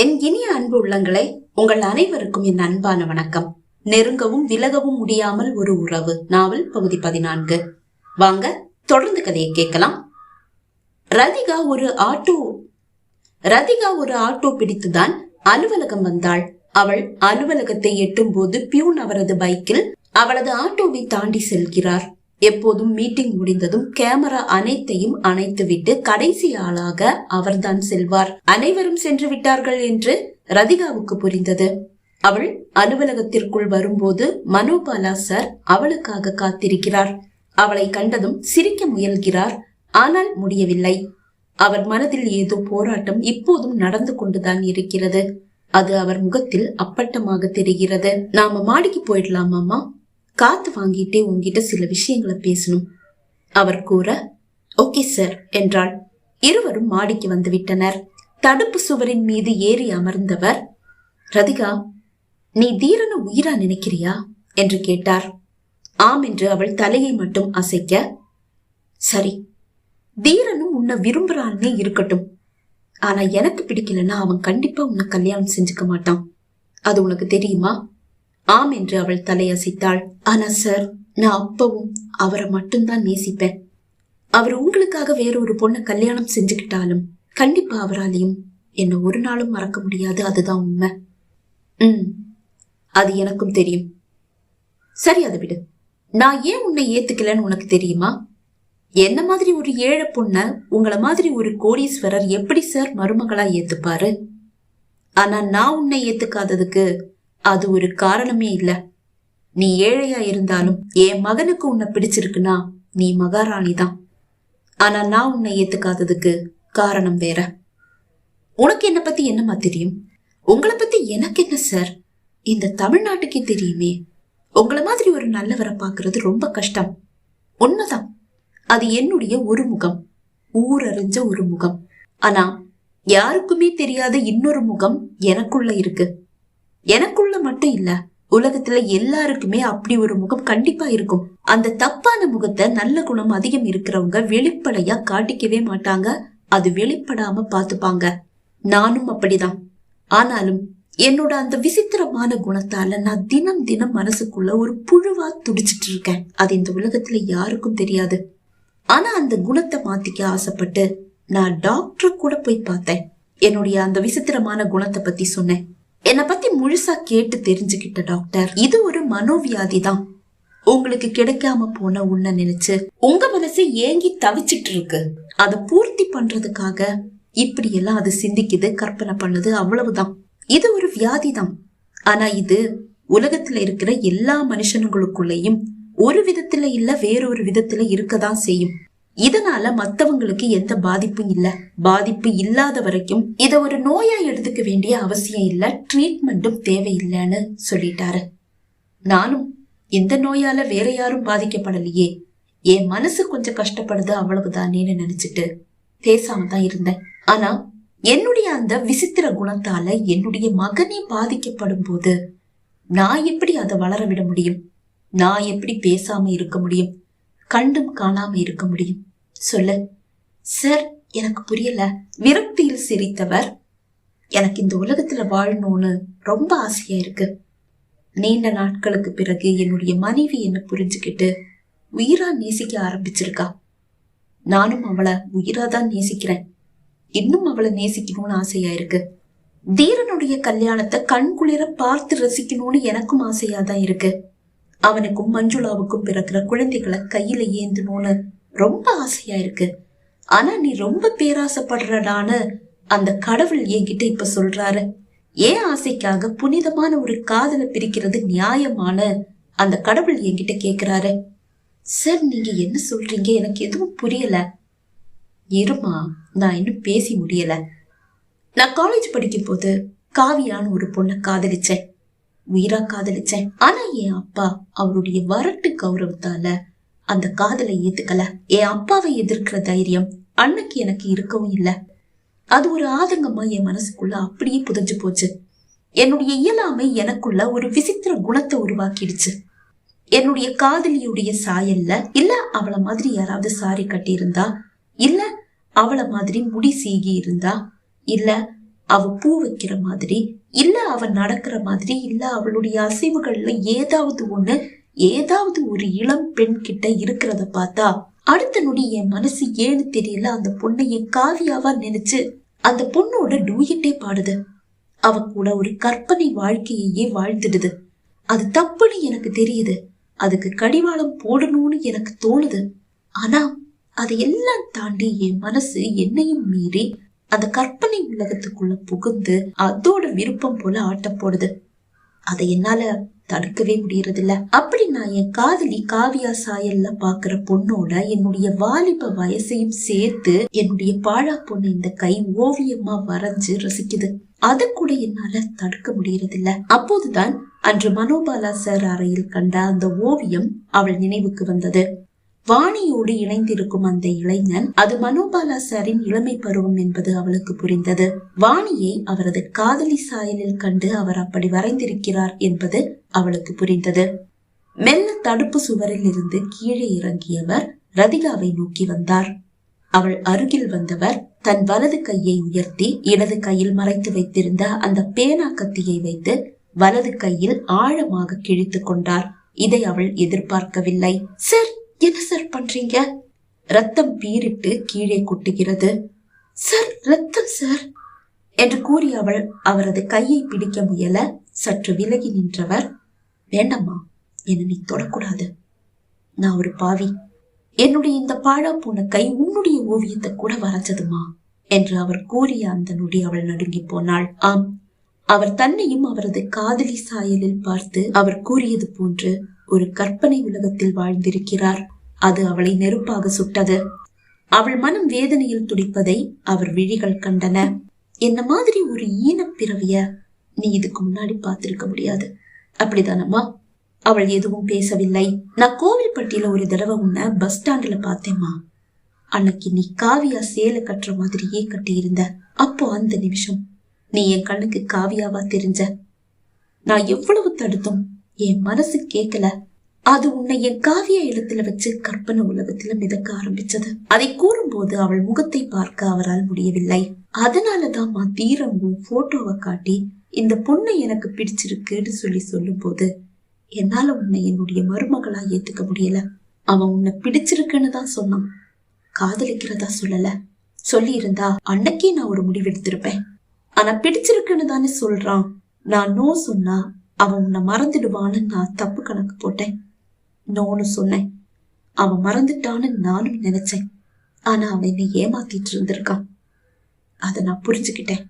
என் இனிய அன்பு உள்ளங்களை உங்கள் அனைவருக்கும் என் அன்பான வணக்கம். நெருங்கவும் விலகவும் முடியாமல் ஒரு உறவு நாவல் பகுதி பதினான்கு. வாங்க தொடர்ந்து கதையை கேட்கலாம். ரதிகா ஒரு ஆட்டோ ரதிகா ஒரு ஆட்டோ பிடித்துதான் அலுவலகம் வந்தாள். அவள் அலுவலகத்தை எட்டும் போது பியூன் அவரது பைக்கில் அவளது ஆட்டோவை தாண்டி செல்கிறார். எப்போதும் மீட்டிங் முடிந்ததும் கேமரா அனைத்தையும் அணைத்துவிட்டு கடைசி ஆளாக அவர்தான் செல்வார். அனைவரும் சென்று விட்டார்கள் என்று ரதிகாவுக்கு புரிந்தது. அவள் அலுவலகத்திற்குள் வரும்போது மனோபாலா சார் அவளுக்காக காத்திருக்கிறார். அவளை கண்டதும் சிரிக்க முயல்கிறார். ஆனால் முடியவில்லை. அவர் மனதில் ஏதோ போராட்டம் இப்போதும் நடந்து கொண்டுதான் இருக்கிறது. அது அவர் முகத்தில் அப்பட்டமாக தெரிகிறது. நாம மாடிக்கு போயிடலாமாமா காத்து வாங்கிட்டே உங்ககிட்ட சில விஷயங்களை பேசணும். அவர் கூற ஓகே சார் என்றாள். இருவரும் மாடிக்கு வந்து விட்டனர். தடுப்பு சுவரின் மீது ஏறி அமர்ந்தவர் ரதிகா நீ தீரன உயிரா நினைக்கிறியா? என்று கேட்டார். ஆம் என்று அவள் தலையை மட்டும் அசைக்க சரி தீரனும் உன்னை விரும்புறான்னே இருக்கட்டும். ஆனா எனக்கு பிடிக்கலன்னா அவன் கண்டிப்பா உன்னை கல்யாணம் செஞ்சுக்க மாட்டான். அது உனக்கு தெரியுமா? ஆம் என்று அவள் தலையசைத்தாள். ஆனா சார் நான் அப்பவும் அவரை மட்டும்தான் நேசிப்பேன். அவர் உங்களுக்காக வேற ஒரு பொண்ணை கல்யாணம் செஞ்சுக்கிட்டாலும் கண்டிப்பா அவராலையும் என்னை ஒரு நாளும் மறக்க முடியாது. அதுதான் உண்மை. ம் அது எனக்கும் தெரியும். சரி அதை விடு. நான் ஏன் உன்னை ஏத்துக்கலன்னு உனக்கு தெரியுமா? என்ன மாதிரி ஒரு ஏழை பொண்ண உங்களை மாதிரி ஒரு கோடீஸ்வரர் எப்படி சார் மருமகளா ஏத்துப்பாரு? ஆனா நான் உன்னை ஏத்துக்காததுக்கு அது ஒரு காரணமே இல்ல. நீ ஏழையா இருந்தாலும் என் மகனுக்கு உன்னை பிடிச்சிருக்குன்னா நீ மகாராணி தான் ஆனா நான் உன்னை ஏத்துக்காததுக்கு காரணம் வேற. உனக்கு என்ன பத்தி என்னமா தெரியும்? உங்களை பத்தி எனக்கு என்ன சார் இந்த தமிழ்நாட்டுக்கே தெரியுமே. உங்களை மாதிரி ஒரு நல்லவரை பாக்குறது ரொம்ப கஷ்டம். உண்மைதான். அது என்னுடைய ஒரு முகம் ஊரறிஞ்ச ஒரு முகம். ஆனா யாருக்குமே தெரியாத இன்னொரு முகம் எனக்குள்ள இருக்கு. எனக்குள்ள மட்டும் இல்ல உலகத்துல எல்லாருக்குமே அப்படி ஒரு முகம் கண்டிப்பா இருக்கும். அந்த தப்பான முகத்தை நல்ல குணம் அதிகம் இருக்கிறவங்க வெளிப்படையா காட்டிக்கவே மாட்டாங்க. அது வெளிப்படாம பாத்துப்பாங்க. நானும் அப்படிதான். ஆனாலும் என்னோட அந்த விசித்திரமான குணத்தால நான் தினம் தினம் மனசுக்குள்ள ஒரு புழுவா துடிச்சிட்டு இருக்கேன். அது இந்த உலகத்துல யாருக்கும் தெரியாது. ஆனா அந்த குணத்தை மாத்திக்க ஆசைப்பட்டு நான் டாக்டர் கூட போய் பார்த்தேன். என்னுடைய அந்த விசித்திரமான குணத்தை பத்தி சொன்னேன். என்னை பத்தி முழுசா கேட்டு தெரிஞ்சுக்கிட்ட டாக்டர். இது ஒரு மனோவியாதி தான். உங்களுக்கு கிடைக்காம போன உன்ன நினைச்சு உங்க மனசு ஏங்கி தவிச்சிட்டு இருக்கு. அதை பூர்த்தி பண்றதுக்காக இப்படி எல்லாம் அது சிந்திக்குது கற்பனை பண்ணுது அவ்வளவுதான். இது ஒரு வியாதி தான். ஆனா இது உலகத்துல இருக்கிற எல்லா மனுஷனுங்களுக்குள்ளேயும் ஒரு விதத்துல இல்ல வேறொரு விதத்துல இருக்கதான் செய்யும். இதனால மத்தவங்களுக்கு எந்த பாதிப்பும் இல்ல. பாதிப்பு இல்லாத வரைக்கும் இத ஒரு நோயா எடுத்துக்க வேண்டிய அவசியம் இல்ல. ட்ரீட்மெண்ட்டும் தேவையில்லைன்னு சொல்லிட்டாரு. நானும் இந்த நோயால வேற யாரும் பாதிக்கப்படலையே. என் மனசு கொஞ்சம் கஷ்டப்படுது அவ்வளவுதானேன்னு நினைச்சிட்டு பேசாம தான் இருந்தேன். ஆனா என்னுடைய அந்த விசித்திர குணத்தால என்னுடைய மகனே பாதிக்கப்படும் போது நான் எப்படி அதை வளர விட முடியும்? நான் எப்படி பேசாம இருக்க முடியும்? கண்டும் காணாம இருக்க முடியும். சொல்லு சார் எனக்கு புரியல. விரக்தியில் சிரித்தவர் எனக்கு இந்த உலகத்துல வாழணும்னு ரொம்ப ஆசையா இருக்கு. நீண்ட நாட்களுக்கு பிறகு என்னுடைய மனைவி என்ன புரிஞ்சுக்கிட்டு உயிரா நேசிக்க ஆரம்பிச்சிருக்கா. நானும் அவளை உயிரா தான் நேசிக்கிறேன். இன்னும் அவளை நேசிக்கணும்னு ஆசையா இருக்கு. தீரனுடைய கல்யாணத்தை கண்குளிர பார்த்து ரசிக்கணும்னு எனக்கும் ஆசையா தான் இருக்கு. அவனுக்கும் மஞ்சுளாவுக்கும் பிறக்கிற குழந்தைகளை கையில ஏந்தணும்னு ரொம்ப ஆசையா இருக்கு. ஆனா நீ ரொம்ப பேராசைப்படுறடான்னு அந்த கடவுள் என்கிட்ட இப்ப சொல்றாரு. ஏன் ஆசைக்காக புனிதமான ஒரு காதலை பிரிக்கிறது நியாயமான அந்த கடவுள் என்கிட்ட கேக்குறாரு. சார் நீங்க என்ன சொல்றீங்க? எனக்கு எதுவும் புரியல. இருமா நான் இன்னும் பேசி முடியல. நான் காலேஜ் படிக்கும் போது காவியான்னு ஒரு பொண்ணை காதலிச்சேன். உயிரா காதலிச்சேன். ஆனா என் அப்பா அவருடைய வரட்டு கௌரவத்தால அந்த காதலை ஏத்துக்கல. என் அப்பாவை எதிர்க்கிற தைரியம் அன்னைக்கு எனக்கு இருக்கவும் இல்லை. அது ஒரு ஆதங்கமா என் மனசுக்குள்ள அப்படியே புதஞ்சு போச்சு. என்னுடைய இயலாமை எனக்குள்ள ஒரு விசித்திர குணத்தை உருவாக்கிடுச்சு. என்னுடைய காதலியுடைய சாயல்ல இல்ல அவளை மாதிரி யாராவது சாரி கட்டியிருந்தா இல்ல அவளை மாதிரி முடி சீகி இருந்தா இல்ல அவ பூ வைக்கிற மாதிரி இல்ல அவன் நடக்கிற மாதிரி இல்ல அவளுடைய அசைவுகள்ல ஏதாவது ஒண்ணு ஏதாவது ஒரு இளம் பெண் கிட்ட இருக்கிறத பார்த்தா அடுத்த நொடி என் மனசு ஏன்னு தெரியல அந்த பொண்ணை என் காவியாவா நினைச்சு அந்த பொண்ணோட டூயிட்டே பாடுது. அவ கூட ஒரு கற்பனை வாழ்க்கையையே வாழ்ந்துடுது. அது தப்புன்னு எனக்கு தெரியுது. அதுக்கு கடிவாளம் போடணும்னு எனக்கு தோணுது. ஆனா அதையெல்லாம் தாண்டி என் மனசு என்னையும் மீறி அந்த கற்பனை உலகத்துக்குள்ள புகுந்து அதோட விருப்பம் போல ஆட்டம் போடுது. அதை என்னால தடுக்கவே முடியறதில்ல. அப்படி நான் என் காதலி காவியா சாயல்ல பாக்குற பொண்ணோட என்னுடைய வாலிப வயசையும் சேர்த்து என்னுடைய பாழா பொண்ணு இந்த கை ஓவியமா வரைஞ்சு ரசிக்குது. அதை கூட என்னால தடுக்க முடியறதில்ல. அப்போதுதான் அன்று மனோபாலா சார் அறையில் கண்ட அந்த ஓவியம் அவள் நினைவுக்கு வந்தது. வாணியோடு இணைந்திருக்கும் அந்த இளைஞன் அது மனோபாலா சாரின் இளமை பருவம் என்பது அவளுக்கு புரிந்தது. வாணியை அவரது காதலி சாயலில் கண்டு அவர் அப்படி வரைந்திருக்கிறார் என்பது அவளுக்கு புரிந்தது. மெல்ல தடுப்பு சுவரில் இருந்து கீழே இறங்கியவர் ரதிகாவை நோக்கி வந்தார். அவள் அருகில் வந்தவர் தன் வலது கையை உயர்த்தி இடது கையில் மறைத்து வைத்திருந்த அந்த பேனா கத்தியை வைத்து வலது கையில் ஆழமாக கிழித்து கொண்டார். இதை அவள் எதிர்பார்க்கவில்லை. சார் என்ன சார் பண்றீங்க? ரத்தம் பீரிட்டு கீழே கொட்டுகிறது. சார் ரத்தம் சார் என்று கூறி அவள் அவரது கையை பிடிக்க முயல சற்று விலகி நின்றவர் வேண்டாம்மா என்ன நீ தொடக்கூடாது. நான் ஒரு பாவி. என்னுடைய இந்த பாழா போன கை உன்னுடைய ஓவியத்தை கூட வரைஞ்சதுமா? என்று அவர் கூறிய அந்த நொடி அவள் நடுங்கி போனாள். ஆம் அவர் தன்னையும் அவரது காதலி சாயலில் பார்த்து அவர் கூறியது போன்று ஒரு கற்பனை உலகத்தில் வாழ்ந்திருக்கிறார். அது அவளை நெருப்பாக சுட்டது. அவள் மனம் வேதனையில் துடிப்பதை அவர் விழிகள் கண்டன. என்ன மாதிரி ஒரு ஈனப்பிறவிய நீ இதுக்கு முன்னாடி பார்த்திருக்க முடியாது. அப்படிதானம்மா? அவள் எதுவும் பேசவில்லை. நான் கோவில்பட்டியில ஒரு தடவை உன்னை பஸ் ஸ்டாண்ட்ல பார்த்தேம்மா. அன்னைக்கு நீ காவியா சேலை கட்டுற மாதிரியே கட்டியிருந்த. அப்போ அந்த நிமிஷம். நீ என் கண்ணுக்கு காவியாவா தெரிஞ்ச? நான் எவ்வளவு தடுத்தும்? என் மனசு கேட்கல அது உன்னை என் காவிய இடத்துல வச்சு கற்பனை உலகத்துல மிதக்க ஆரம்பிச்சது. அதை கூறும்போது அவள் முகத்தை பார்க்க அவரால் முடியவில்லை. அதனாலதான் தீரம் உன் போட்டோவை காட்டி இந்த பொண்ணை எனக்கு பிடிச்சிருக்குன்னு சொல்லி சொல்லும் போது என்னால உன்னை என்னுடைய மருமகளா ஏத்துக்க முடியல. அவன் உன்னை பிடிச்சிருக்குன்னு தான் சொன்னான். காதலிக்கிறதா சொல்லல. சொல்லி இருந்தா அன்னைக்கே நான் ஒரு முடிவு எடுத்திருப்பேன். ஆனா பிடிச்சிருக்குன்னு தானே சொல்றான். நான் நோ சொன்னா அவன் உன்னை மறந்துடுவான்னு நான் தப்பு கணக்கு போட்டேன். நோன்னு சொன்னேன். அவன் மறந்துட்டான்னு நானும் நினைச்சேன். ஆனா அவன் என்னை ஏமாத்திட்டு இருந்திருக்கான். அதை நான் புரிஞ்சுக்கிட்டேன்.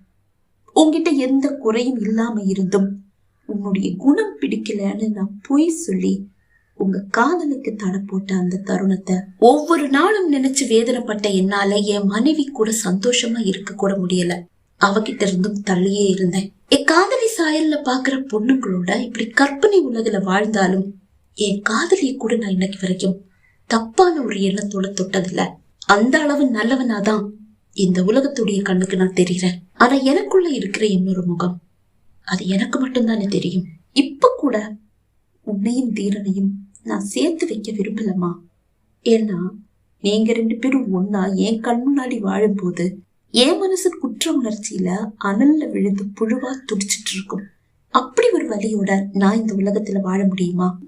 உங்கிட்ட எந்த குறையும் இல்லாம இருந்தும் உன்னுடைய குணம் பிடிக்கலன்னு நான் பொய் சொல்லி உங்க காதலுக்கு தடை போட்ட அந்த தருணத்தை ஒவ்வொரு நாளும் நினைச்சு வேதனைப்பட்ட என்னால என் மனைவி கூட சந்தோஷமா இருக்க கூட முடியல. அவகிட்ட இருந்தும் தள்ளியே இருந்தேன். என் காதலி சாயல்ல பாக்குற பொண்ணுங்களோட இப்படி கற்பனை உலகில வாழ்ந்தாலும் என் காதலிய கூட நான் இன்னைக்கு வரைக்கும் தப்பான ஒரு எண்ணத்தோட தொட்டதில்ல. அந்த அளவு நல்லவனாதான் இந்த உலகத்துடைய கண்ணுக்கு நான் தெரிகிறேன். ஆனா எனக்குள்ள இருக்கிற இன்னொரு முகம் அது எனக்கு மட்டும்தானே தெரியும். இப்ப கூட உன்னையும் தீரனையும் நான் சேர்த்து வைக்க விரும்பலமா? ஏன்னா நீங்க ரெண்டு பேரும் ஒன்னா என் கண் முன்னாடி வாழும்போது என் மனசு குற்ற உணர்ச்சியில அனல்ல விழுந்து புழுவா துடிச்சிட்டு இருக்கும். அப்படி ஒரு வழியோட நான் இந்த உலகத்துல வாழ முடியுமா?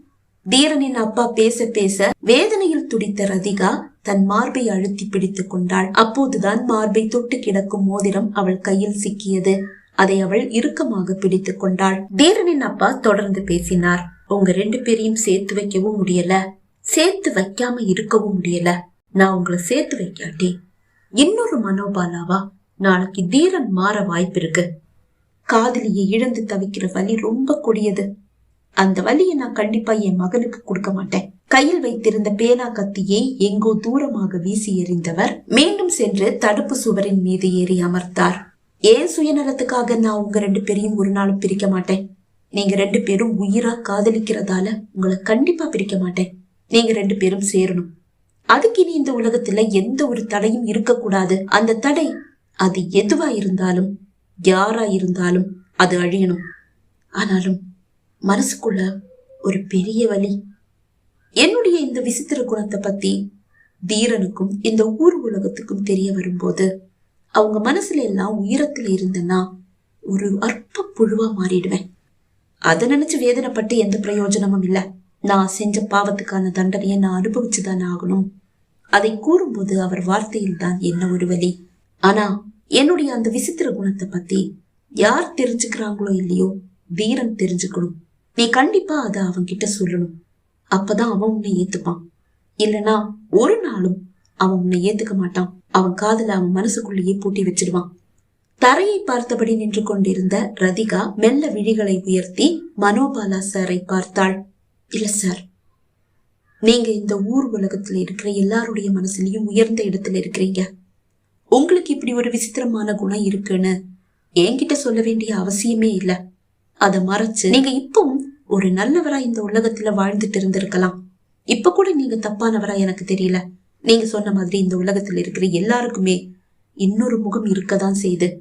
தீரனின் அப்பா பேச பேச வேதனையில் துடித்த ரதிகா தன் மார்பை அழுத்தி பிடித்துக் கொண்டாள். அப்போதுதான் மார்பை தொட்டு கிடக்கும் மோதிரம் அவள் கையில் சிக்கியது. அதை அவள் இறுக்கமாக பிடித்துக் கொண்டாள். தீரனின் அப்பா தொடர்ந்து பேசினார். உங்க ரெண்டு பேரையும் சேர்த்து வைக்கவும் முடியல. சேர்த்து வைக்காம இருக்கவும் முடியல. நான் உங்களை சேர்த்து வைக்காட்டி இன்னொரு மனோபாலாவா? நாளைக்கு தீரன் மாற வாய்ப்பிருக்கு காதலியை இழந்து தவிக்கிற வலி ரொம்ப கொடியது. அந்த வலியை நான் கண்டிப்பா என் மகனுக்கு கொடுக்க மாட்டேன். கையில் வைத்திருந்த பேனா கத்தியை எங்கோ தூரமாக வீசி எறிந்தவர் மீண்டும் சென்று தடுப்பு சுவரின் மீது ஏறி அமர்த்தார் ஏன் சுயநலத்துக்காக நான் உங்க ரெண்டு பேரையும் ஒரு நாளும் பிரிக்க மாட்டேன்? நீங்க ரெண்டு பேரும் உயிரா காதலிக்கிறதால உங்களை கண்டிப்பா பிரிக்க மாட்டேன். நீங்க ரெண்டு பேரும் சேரணும். அதுக்கு இனி இந்த உலகத்துல எந்த ஒரு தடையும் இருக்கக்கூடாது. அந்த தடை அது எதுவா இருந்தாலும் யாரா இருந்தாலும் அது அழியணும். ஆனாலும் மனசுக்குள்ள ஒரு பெரிய வழி என்னுடைய இந்த விசித்திர குணத்தை பத்தி தீரனுக்கும் இந்த ஊர் உலகத்துக்கும் தெரிய வரும்போது அவங்க மனசுல எல்லாம் உயரத்துல இருந்தேன்னா ஒரு அற்ப புழுவா மாறிடுவேன். அதை நினைச்சு வேதனைப்பட்டு எந்த பிரயோஜனமும் இல்லை. நான் செஞ்ச பாவத்துக்கான தண்டனையை நான் அனுபவிச்சுதான் ஆகணும். அதை கூறும்போது அவர் வார்த்தையில் தான் என்ன ஒரு வழி ஆனா என்னுடைய அந்த விசித்திர குணத்தை பத்தி யார் தெரிஞ்சுக்கிறாங்களோ இல்லையோ வீரன் தெரிஞ்சுக்கணும். நீ கண்டிப்பா அதை அவன்கிட்ட சொல்லணும். அப்பதான் அவன் உன்னை ஏத்துப்பான். இல்லனா ஒரு நாளும் அவன் உன்னை ஏத்துக்க மாட்டான். அவன் காதல அவன் மனசுக்குள்ளேயே பூட்டி வச்சிருவான். தரையை பார்த்தபடி நின்று கொண்டிருந்த ரதிகா மெல்ல விழிகளை உயர்த்தி மனோபாலா சாரை பார்த்தாள். இல்லை சார் நீங்க இந்த ஊர் உலகத்துல இருக்கிற எல்லாருடைய மனசுலயும் உயர்ந்த இடத்துல இருக்கிறீங்க. உங்களுக்கு இப்படி ஒரு விசித்திரமான குணம் இருக்குன்னு என்கிட்ட சொல்ல வேண்டிய அவசியமே இல்லை. அதை மறைச்சு நீங்க இப்பவும் ஒரு நல்லவரா இந்த உலகத்துல வாழ்ந்துட்டு இருந்திருக்கலாம். இப்ப கூட நீங்க தப்பானவரா எனக்கு தெரியல. நீங்க சொன்ன மாதிரி இந்த உலகத்துல இருக்கிற எல்லாருக்குமே இன்னொரு முகம் இருக்கதான் செய்யுது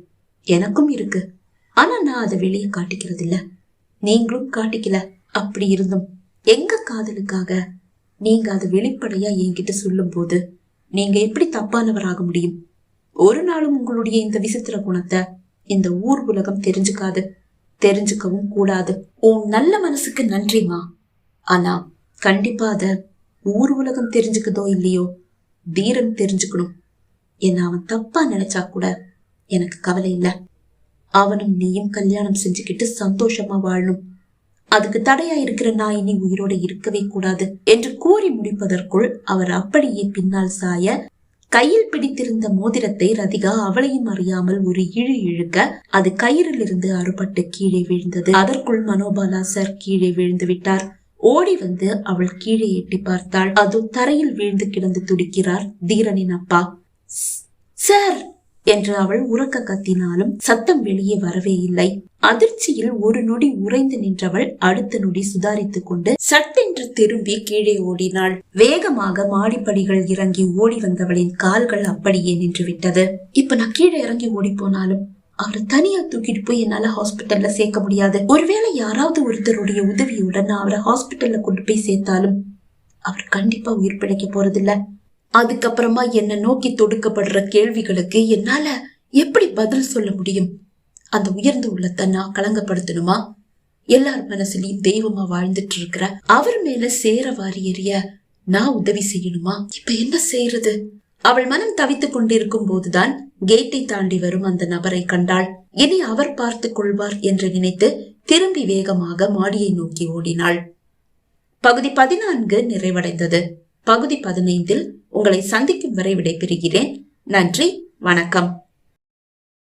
எனக்கும் இருக்கு. ஆனா நான் அதை வெளியே காட்டிக்கிறது இல்ல நீங்களும் காட்டிக்கல. அப்படி இருந்தும். எங்க காதலுக்காக நீங்க அதை வெளிப்படையா என்கிட்ட சொல்லும் போது நீங்க எப்படி தப்பானவராக முடியும்? ஒரு நாளும் உங்களுடைய இந்த விசித்திர குணத்தை இந்த ஊர் உலகம் தெரிஞ்சுக்காது தெரிஞ்சுக்கவும் கூடாது. உன் நல்ல மனசுக்கு நன்றிமா ஆனா கண்டிப்பா அத ஊர் உலகம் தெரிஞ்சுக்குதோ இல்லையோ தீரன் தெரிஞ்சுக்கணும். என்ன அவன் தப்பா நினைச்சா கூட எனக்கு கவலை இல்லை. அவனும் நீயும் கல்யாணம் செஞ்சுக்கிட்டு சந்தோஷமா வாழணும். அதுக்கு தடையா இருக்கிற நான் இனி உயிரோட இருக்கவே கூடாது என்று கூறி முடிப்பதற்குள் அவர் அப்படியே பின்னால் சாய கையில் பிடித்திருந்த மோதிரத்தை ரதிகா அவளையும் அறியாமல் ஒரு இழு இழுக்க அது கயிறிலிருந்து அறுபட்டு கீழே விழுந்தது. அதற்குள் மனோபாலா சார் கீழே விழுந்து விட்டார். ஓடி வந்து அவள் கீழே எட்டி பார்த்தாள். அது தரையில் வீழ்ந்து கிடந்து துடிக்கிறார் தீரனின் அப்பா. சார்! என்று அவள் உறக்க கத்தினாலும் சத்தம் வெளியே வரவே இல்லை. அதிர்ச்சியில் ஒரு நொடி உறைந்து நின்றவள் அடுத்த நொடி சுதாரித்துக் கொண்டு சட்டென்று திரும்பி கீழே ஓடினாள். வேகமாக மாடிப்படிகள் இறங்கி ஓடி வந்தவளின் கால்கள் அப்படியே நின்று விட்டது இப்ப நான் கீழே இறங்கி ஓடி போனாலும் அவரை தனியா தூக்கிட்டு போய் என்னால ஹாஸ்பிட்டல்ல சேர்க்க முடியாது. ஒருவேளை யாராவது ஒருத்தருடைய உதவியுடன் அவரை ஹாஸ்பிட்டல்ல கொண்டு போய் சேர்த்தாலும் அவர் கண்டிப்பா உயிர் பிழைக்க போறதில்லை. அதுக்கப்புறமா என்ன நோக்கி தொடுக்கப்படுற கேள்விகளுக்கு என்னால எப்படி பதில் சொல்ல முடியும்? அந்த உயர்ந்த உள்ளத்தை நான் கலங்கப்படுத்தணுமா? எல்லார் மனசுலயும் தெய்வமா வாழ்ந்துட்டு இருக்கிற அவர் மேல சேர வாரி எறிய நான் உதவி செய்யணுமா? இப்ப என்ன செய்யறது அவள் மனம் தவித்துக் கொண்டிருக்கும் போதுதான் கேட்டை தாண்டி வரும் அந்த நபரை கண்டாள். இனி அவர் பார்த்துக் கொள்வார் என்று நினைத்து திரும்பி வேகமாக மாடியை நோக்கி ஓடினாள். பகுதி பதினான்கு நிறைவடைந்தது. பகுதி பதினைந்தில் உங்களை சந்திக்கும் வரை விடைபெறுகிறேன். நன்றி வணக்கம்.